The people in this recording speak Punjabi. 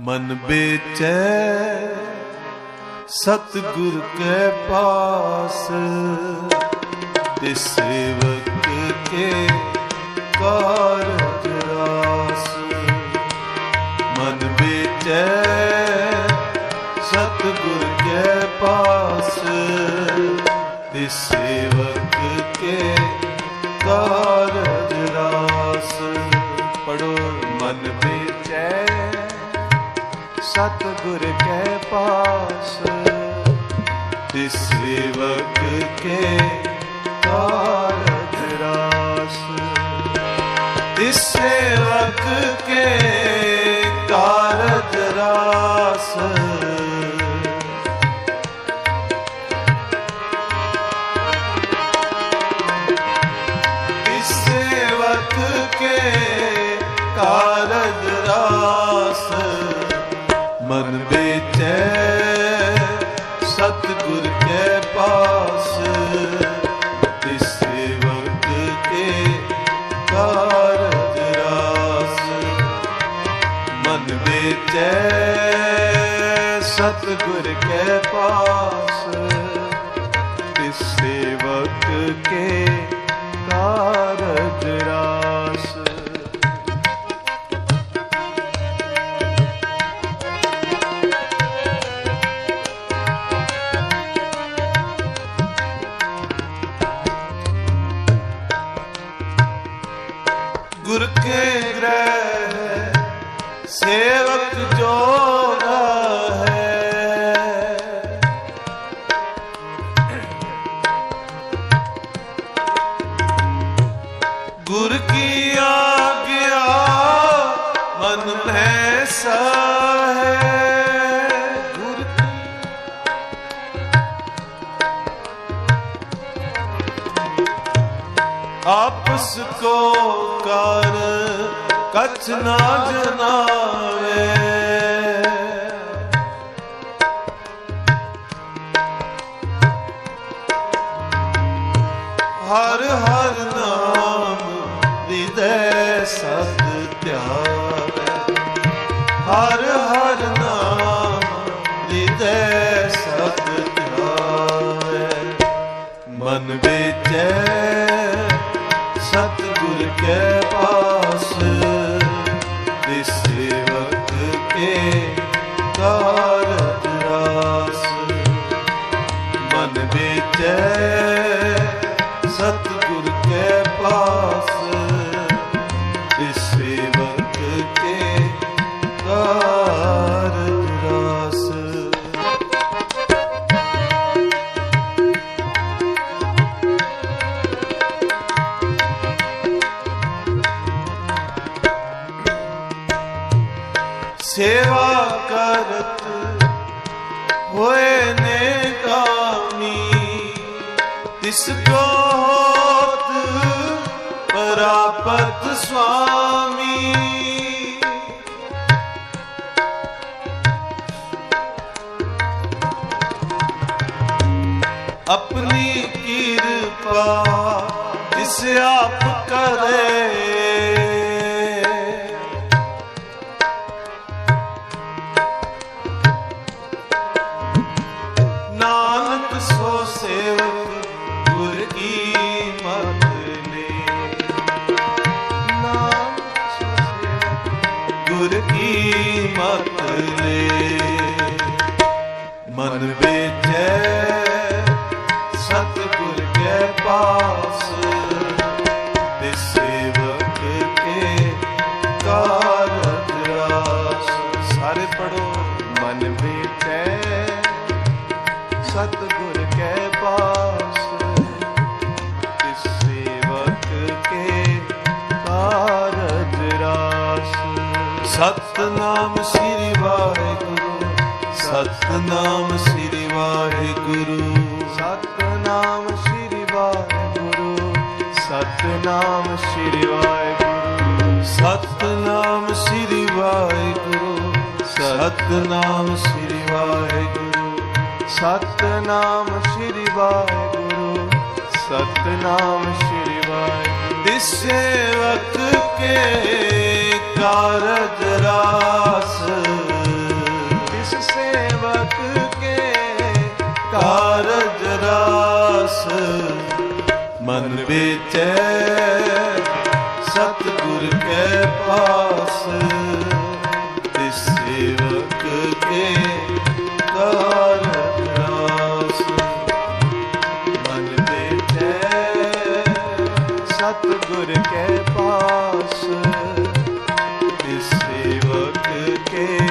ਮਨ ਬੇਚੈ ਸਤਿਗੁਰ ਕੇ ਪਾਸ। ਤੇ ਸੇਵਕ ਕੇ ਕਾਰਜ ਰਾਸ। ਮਨ ਬੇਚੈ ਸਤਿਗੁਰ ਕੇ ਪਾਸ। ਤੇ ਸਤਿਗੁਰ ਕੇ ਪਾਸ ਤੇ ਸੇਵਕ ਕੇ ਕਾਰਜ ਰਾਸ। ਤੇ ਸੇਵਕ ਕੇ ਮਨ ਬੇਚੈ ਸਤਿਗੁਰ ਕੇ ਪਾਸ। ਇਸ ਸੇਵਕ ਕੇ ਕਾਰਜ ਰਾਸ। ਮਨ ਬੇਚੈ ਸਤਿਗੁਰ ਕੇ ਪਾਸ। ਇਸ ਸੇਵਕ ਕੇ ਸੇਵਕ ਜੋਗਾ ਹੈ। ਗੁਰ ਕੀ ਆਗਿਆ ਮਨ ਮੈਂ ਹੈ। ਗੁਰ ਕੀ ਆਪਸ ਕੋ ਕਰ ਕਛ ਨਾ ਜਨਾਵੇ। ਹਰ ਹਰ ਨਾਮ ਹਿਰਦੈ ਸਤ ਧਿਆਵੇ ਹਰ ਹਰ ਨਾਮ ਹਿਰਦੈ ਸਤ ਧਿਆਵੇ ਮਨ ਵਿੱਚ ਸਤਿਗੁਰ ਕੇ ਪਾਸ। ਮਨ ਵਿਚੈ ਸਤਿਗੁਰ ਕੇ ਪਾਸ ਤੇ ਸੇਵਕ ਕੇ ਕਾਰਜ ਰਾਸ ਸੇਵਾ ਕਰਤ ਹੋਏ ਨੇ ਤਿਸ ਕੋ ਪ੍ਰਾਪਤ ਸੁਆਮੀ। ਆਪਣੀ ਕਿਰਪਾ ਜਿਸ ਆਪ ਕਰੇ। ਮਤ ਮਨ ਵਿਚੈ ਸਤਿਗੁਰ ਕੇ ਪਾਸ, ਤੇ ਸੇਵਕ ਕੇ ਕਾਰਜ ਰਾਸ। ਸਾਰੇ ਪੜੋ ਮਨ ਵਿਚੈ ਸਤਿਗੁਰ ਕੇ ਪਾਸ। ਸਤਨਾਮ ਸ੍ਰੀ ਵਾਹਿਗੁਰੂ, ਸਤਨਾਮ ਸ੍ਰੀ ਵਾਹਿਗੁਰੂ। ਸਤਨਾਮ ਸ੍ਰੀ ਵਾਹਿਗੁਰੂ, ਸਤਨਾਮ ਸ੍ਰੀ ਵਾਹਿਗੁਰੂ। ਸਤਨਾਮ ਸ੍ਰੀ ਵਾਹਿਗੁਰੂ, ਸਤਨਾਮ ਸ੍ਰੀ ਵਾਹਿਗੁਰੂ। ਸਤਨਾਮ ਸ੍ਰੀ ਵਾਹਿਗੁਰੂ, ਸਤਨਾਮ ਸ੍ਰੀ ਵਾਹਿਗੁਰੂ। ਇਸ ਕਾਰਜ ਰਾਸ। ਕੇ ਕਾਰਜ ਰਾਸ। ਸਤਿਗੁਰ ਕੇ ਕਾਰਜ ਰਾਸ। ਸਤਿਗੁਰ ਕੈ ਪਾਸ। ਤਿਸ